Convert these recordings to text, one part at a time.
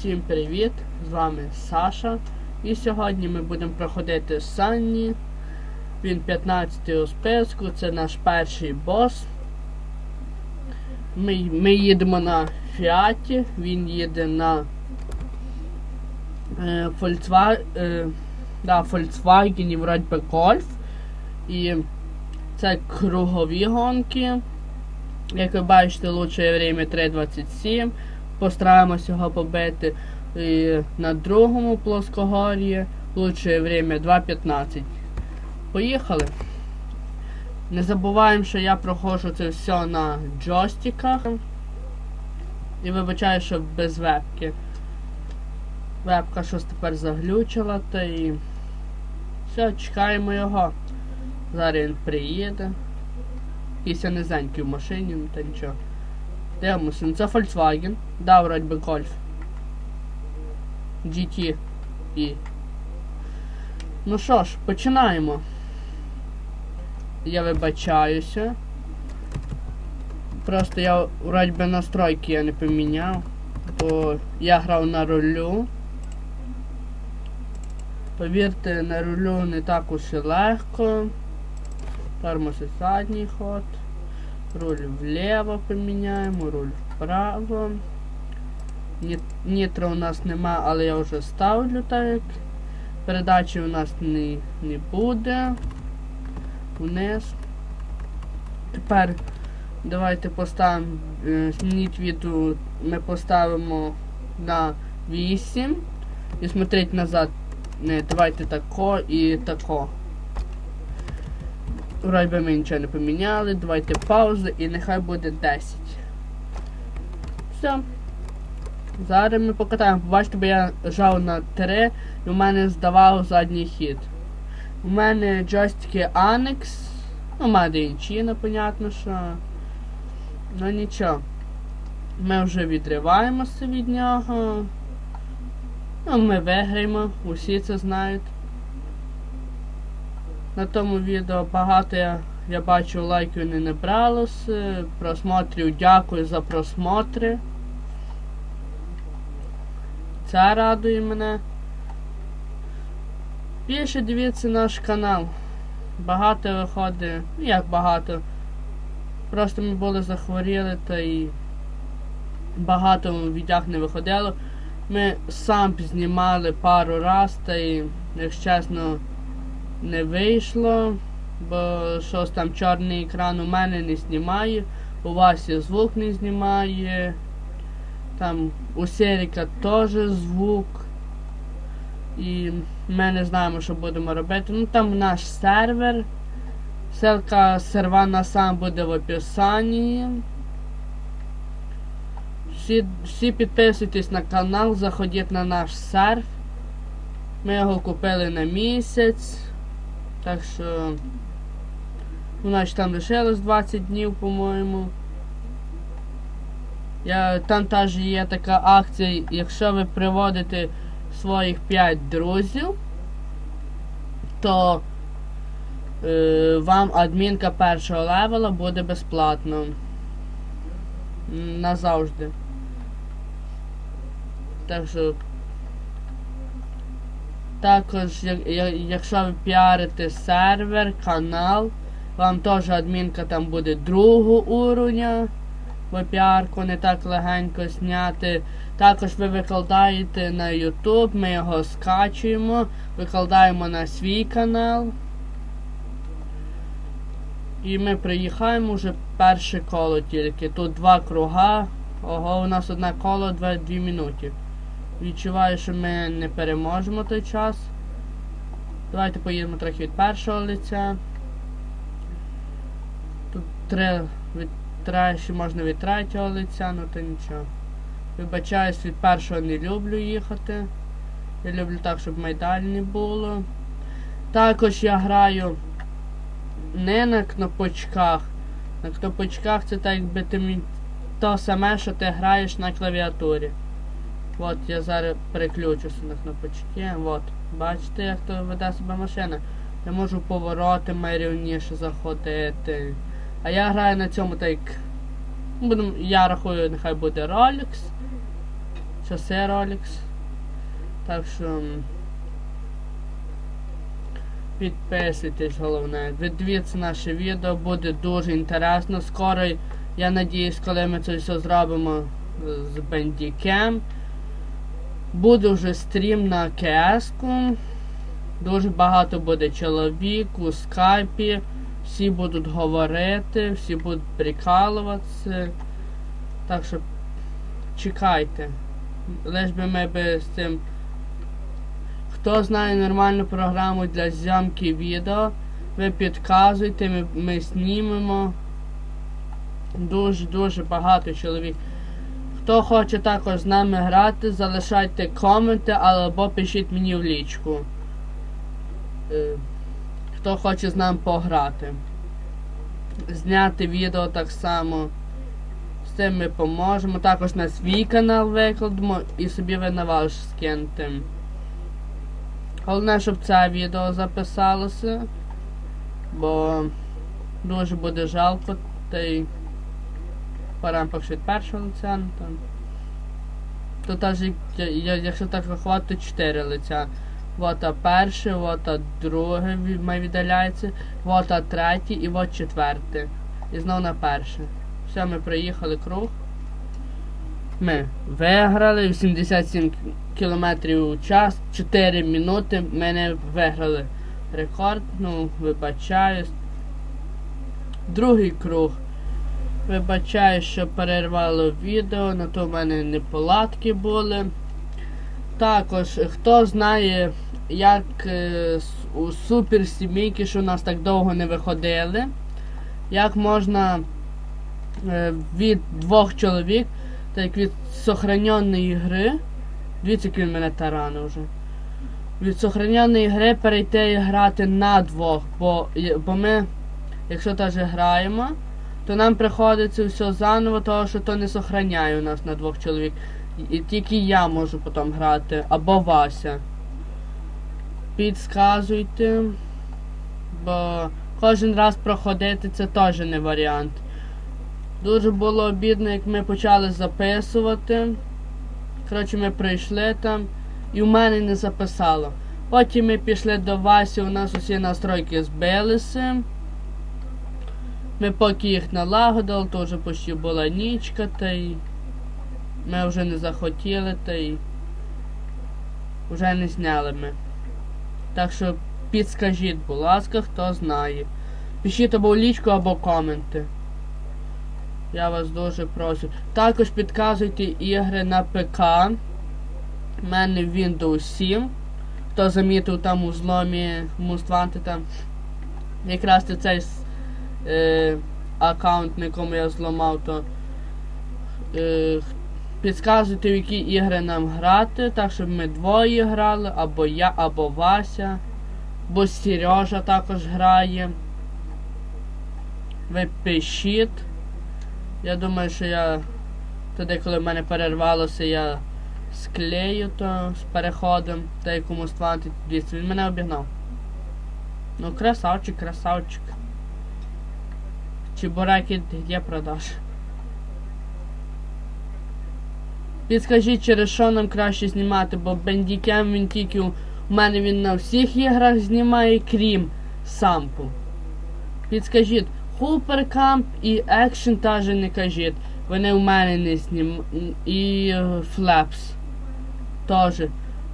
Всім привіт! З вами Саша. І сьогодні ми будемо проходити Санні. Він 15 у списку, це наш перший бос. Ми, ми їдемо на Фіаті, він їде на е, Volkswagen, е, да, Volkswagen вроді би Golf. І це кругові гонки. Як ви бачите, лучше время 3.27. Постараємось його побити. І на другому плоскогор'ї лучше время 2.15. Поїхали. Не забуваємо, що я проходжу це все на джойстиках. І вибачаю, що без вебки. Вебка щось тепер заглючила, та і. Все, чекаємо його. Зараз він приїде. Якийсь я низенький в машині, ну та нічого. Дивимося, це Volkswagen. Да, вроді би Golf. GT. І. Ну що ж, починаємо. Я вибачаюся. Просто я вроді би настройки я не поміняв. Бо я грав на рулю. Повірте, на рулю не так уж і легко. Тормоз і задній ход. Руль вліво поміняємо, руль вправо. Нітро у нас нема, але я вже ставлю так. Передачі у нас не, не буде. Вниз. Тепер давайте поставимо. е, Змініть віду ми поставимо на 8. І смотреть назад. Не, давайте тако і тако. Вроді ми нічого не поміняли. Давайте паузу і нехай буде 10. Все. Зараз ми покатаємо. Бачите, бо я жав на 3 і у мене здавав задній хід. У мене джойстики Annex. Ну, у мене інші, непонятно що. Ну нічого. Ми вже відриваємося від нього. Ну, ми виграємо, усі це знають. На тому відео багато я, я бачу лайків не набралося. Просмотрів дякую за просмотри. Це радує мене. Більше дивіться наш канал. Багато виходить. Ну як багато. Просто ми були захворіли та і багато відео не виходило. Ми сам знімали пару раз та і, якщо чесно, не вийшло, бо щось там чорний екран у мене не знімає, у вас і звук не знімає. Там у Серіка теж звук. І ми не знаємо, що будемо робити. Ну там наш сервер. Ссылка сервана сам буде в описанні. Всі, всі підписуйтесь на канал, заходіть на наш серф. Ми його купили на місяць. Так що. У нас там лишилось 20 днів, по-моєму. Я, там теж є така акція, якщо ви приводите своїх 5 друзів, то е, вам адмінка першого левела буде безплатно. Назавжди. Так що. Також, як- якщо ви піарите сервер, канал, вам теж адмінка там буде другого уровня. Бо піарку не так легенько зняти. Також ви викладаєте на YouTube, ми його скачуємо, викладаємо на свій канал. І ми приїхаємо вже перше коло тільки. Тут два круга. Ого, у нас одне коло 2, 2 минути. Відчуваю, що ми не переможемо той час. Давайте поїдемо трохи від першого лиця. Тут три від третє, можна від третього лиця, ну то нічого. Вибачаюсь, від першого не люблю їхати. Я люблю так, щоб майдаль не було. Також я граю не на кнопочках. На кнопочках це так якби ти мі- то саме, що ти граєш на клавіатурі. От я зараз переключуся на кнопочки. От. Бачите, як то веде себе машина. Я можу повороти майрівніше заходити. А я граю на цьому так. Будем, я рахую, нехай буде Rolex. часи Rolex. Так що підписуйтесь головне. Дивіться наше відео, буде дуже інтересно. Скоро, я надіюсь, коли ми це все зробимо з Bandicam, буде вже стрім на КС-ку. Дуже багато буде чоловік у скайпі. Всі будуть говорити, всі будуть прикалуватися. Так що чекайте. Лиш би ми би з цим. Хто знає нормальну програму для зйомки відео, ви підказуйте, ми, ми знімемо. Дуже-дуже багато чоловік. Хто хоче також з нами грати, залишайте коменти або пишіть мені в лічку. Е, Хто хоче з нами пограти. Зняти відео так само. З цим ми поможемо. Також на свій канал викладемо і собі ви на ваш скинете. Головне, щоб це відео записалося. Бо дуже буде жалко, та й парампах від першого. Тут аж я- якщо так рахувати, то 4 лиця. Вот перше, вот друге віддаляється, вот а третє і вот четверте. І знов на перше. Все, ми проїхали круг. Ми виграли 87 км у час, 4 минути. Ми не виграли рекорд, ну, вибачаюсь. Другий круг. Вибачаю, що перервало відео, на то в мене неполадки були. Також, хто знає, як е, у супер сімейки, що у нас так довго не виходили, як можна е, від двох чоловік, так від сохраненої гри, дивіться, який він мене тарани вже. Від сохраненої гри перейти і грати на двох, бо, бо ми, якщо теж граємо, то нам приходиться все заново, тому що то не сохраняє у нас на двох чоловік. І тільки я можу потім грати, або Вася. Підсказуйте. Бо кожен раз проходити це теж не варіант. Дуже було обідно, як ми почали записувати. Коротше, ми прийшли там і в мене не записало. Потім ми пішли до Васі, у нас усі настройки збилися. Ми поки їх налагодили, то вже почти була нічка, та й ми вже не захотіли, та й вже не зняли ми. Так що підскажіть, будь ласка, хто знає. Пишіть або в лічку, або коменти. Я вас дуже прошу. Також підказуйте ігри на ПК. У мене Windows 7. Хто замітив там у зломі Мустванти там. Якраз це цей е, аккаунт, на якому я зламав, то е, підказуйте, в які ігри нам грати, так щоб ми двоє грали, або я, або Вася, бо Сережа також грає. Ви пишіть. Я думаю, що я тоді, коли в мене перервалося, я склею то з переходом, та якому стванти дійсно. Він мене обігнав. Ну, красавчик, красавчик. Чебураки де продаж? Підскажіть, через що нам краще знімати, бо бендікем він тільки у мене він на всіх іграх знімає, крім сампу. Підскажіть, Хуперкамп і Екшн теж не кажіть. Вони у мене не знім... І Флепс теж.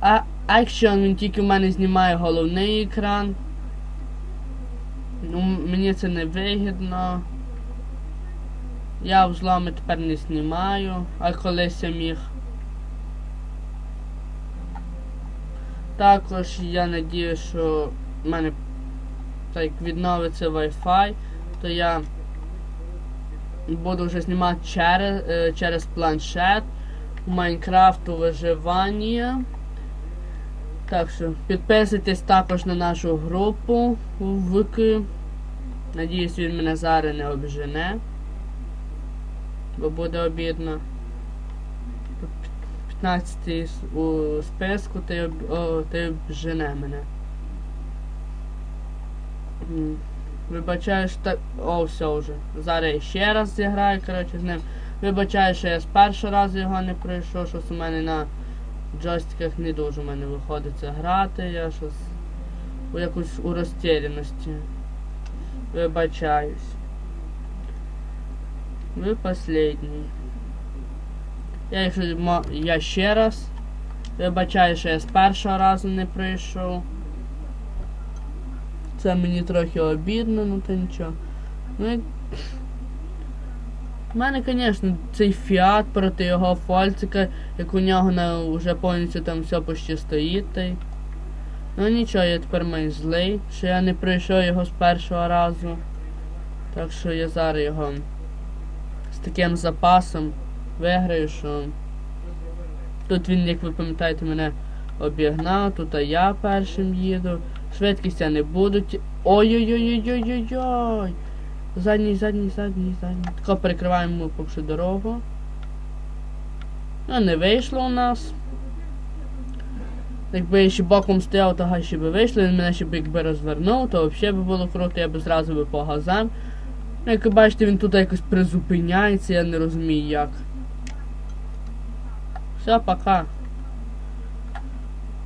А Екшн він тільки у мене знімає головний екран. Ну, мені це не вигідно. Я взломи тепер не знімаю, а колись я міг. Також я надію, що в мене так відновиться Wi-Fi, то я буду вже знімати через, е, через планшет у Майнкрафту виживання. Так що підписуйтесь також на нашу групу у Вики. Надіюсь, він мене зараз не обжене. Бо буде обідно. 15 у списку ти, о, ти обжене мене. Вибачаю, що так. О, все вже. Зараз ще раз зіграю, коротше, з ним. Вибачаю, що я з першого разу його не пройшов, щось у мене на джойстиках не дуже у мене виходить грати, я щось у якусь у розтіряності. Вибачаюсь. Ви последній. Я, якщо я ще раз. Вибачаю, що я з першого разу не прийшов. Це мені трохи обідно, ну то нічого. Ну і... У мене, звісно, цей фіат проти його фольцика, як у нього на вже повністю там все почти стоїть. Та й... Ну нічого, я тепер маю злий, що я не пройшов його з першого разу. Так що я зараз його таким запасом виграю, що тут він, як ви пам'ятаєте, мене обігнав, тут я першим їду. Швидкість я не буду. Ой-ой-ой-ой-ой-ой-ой. Задній, задній, задній, задній. Тако перекриваємо поки дорогу. Ну, не вийшло у нас. Якби я ще боком стояв, то гай ще би вийшло, він мене ще б якби розвернув, то взагалі би було круто, я б зразу би по газам. Ну, як ви бачите, він тут якось призупиняється, я не розумію як. Все, пока.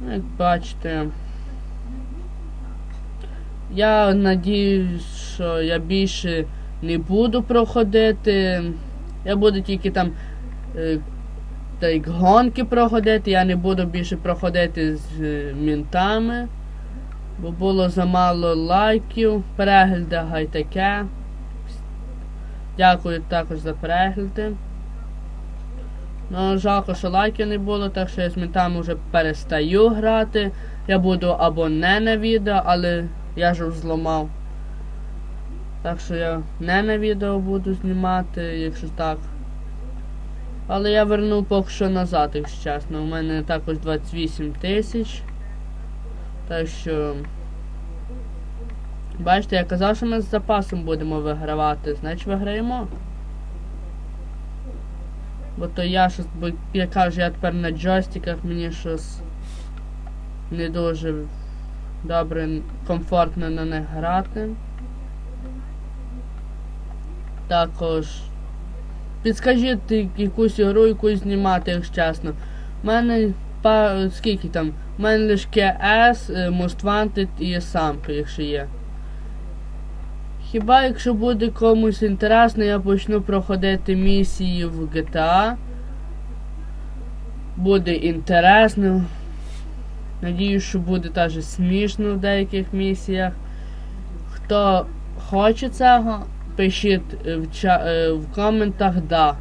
Ну, Як бачите. Я надіюсь, що я більше не буду проходити. Я буду тільки там е, та як гонки проходити, я не буду більше проходити з е, мінтами. Бо було замало лайків, перегляди гай таке. Дякую також за перегляди. Ну, жалко, що лайків не було, так що я з мінтами вже перестаю грати. Я буду або не на відео, але я ж зламав. Так що я не на відео буду знімати, якщо так. Але я верну поки що назад, якщо чесно. У мене також 28 тисяч. Так що. Бачите, я казав, що ми з запасом будемо вигравати, значить виграємо. Бо то я щось, бо я кажу, я тепер на джойстиках мені щось не дуже добре, комфортно на них грати. Також підскажіть якусь ігру, якусь знімати, якщо чесно. У мене па, скільки там? У мене лише КС, е, Most Wanted і самка, якщо є. Хіба якщо буде комусь інтересно, я почну проходити місії в GTA. Буде інтересно. Надіюсь, що буде теж смішно в деяких місіях. Хто хоче цього, пишіть в, ча- е, в коментах да.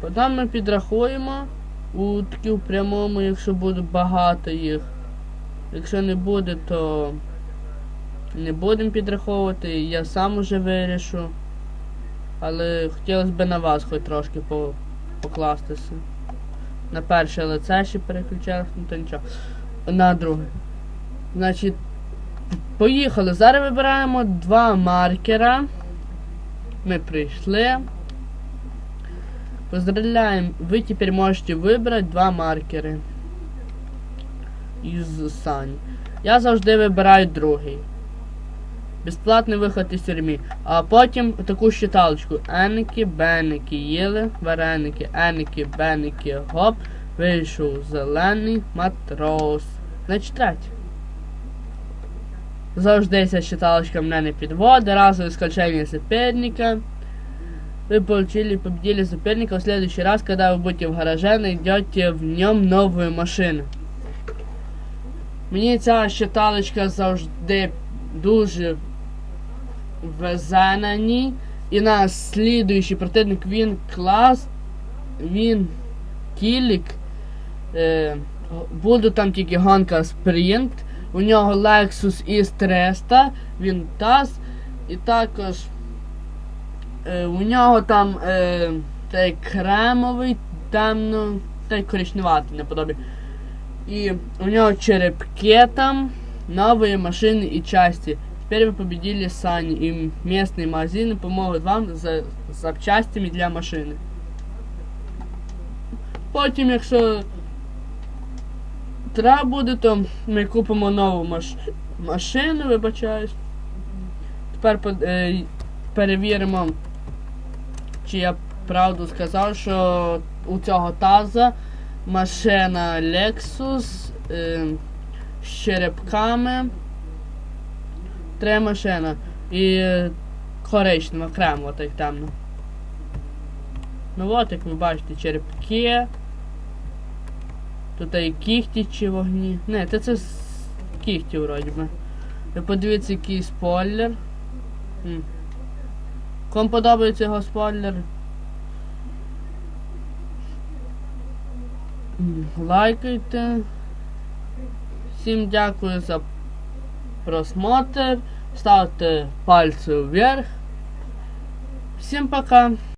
Потім ми підрахуємо у прямому, якщо буде багато їх. Якщо не буде, то не будемо підраховувати, я сам уже вирішу. Але хотілося б на вас хоч трошки по, покластися. На перше лице ще переключав, ну то нічого. На друге. Значить, поїхали. Зараз вибираємо два маркера. Ми прийшли. Поздравляємо, ви тепер можете вибрати два маркери. Із Сані. Я завжди вибираю другий. Безплатний виход із тюрмі. А потім таку щиталочку. Еники, беники, їли, вареники, еники, беники, гоп. Вийшов зелений матрос. Значить третє. Завжди ця считалочка мене не підводить. Разовое скольжение соперника. Вы получили, победили соперника в следующий раз, когда вы будете в гараже, найдете в нем новую машину. Мені ця считалочка завжди дуже на. І наш слідуючий противник він клас, він кілік. Е, буде там тільки гонка спринт. У нього Lexus S300, він таз. І також е, у нього там е, той кремовий, темно, той коричневатий наподобі. И у него черепке там, новые машины и части. Теперь вы победили Сани, и местные магазины помогут вам за запчастями для машини. Потім, якщо треба буде, то ми купимо нову маш... машину, вибачаюсь. Тепер по- е, перевіримо чи я правду сказав, що у цього таза машина Lexus е, з черепками. Три машина. І коричнева, кремова, так темно. Ну от, як ви бачите, черепки. Тут і кіхті чи вогні. Не, це це кіхті вроді би. Ви подивіться, який спойлер. М. Кому подобається його спойлер? Лайкайте. Всім дякую за просмотр. Ставьте пальцы вверх. Всем пока.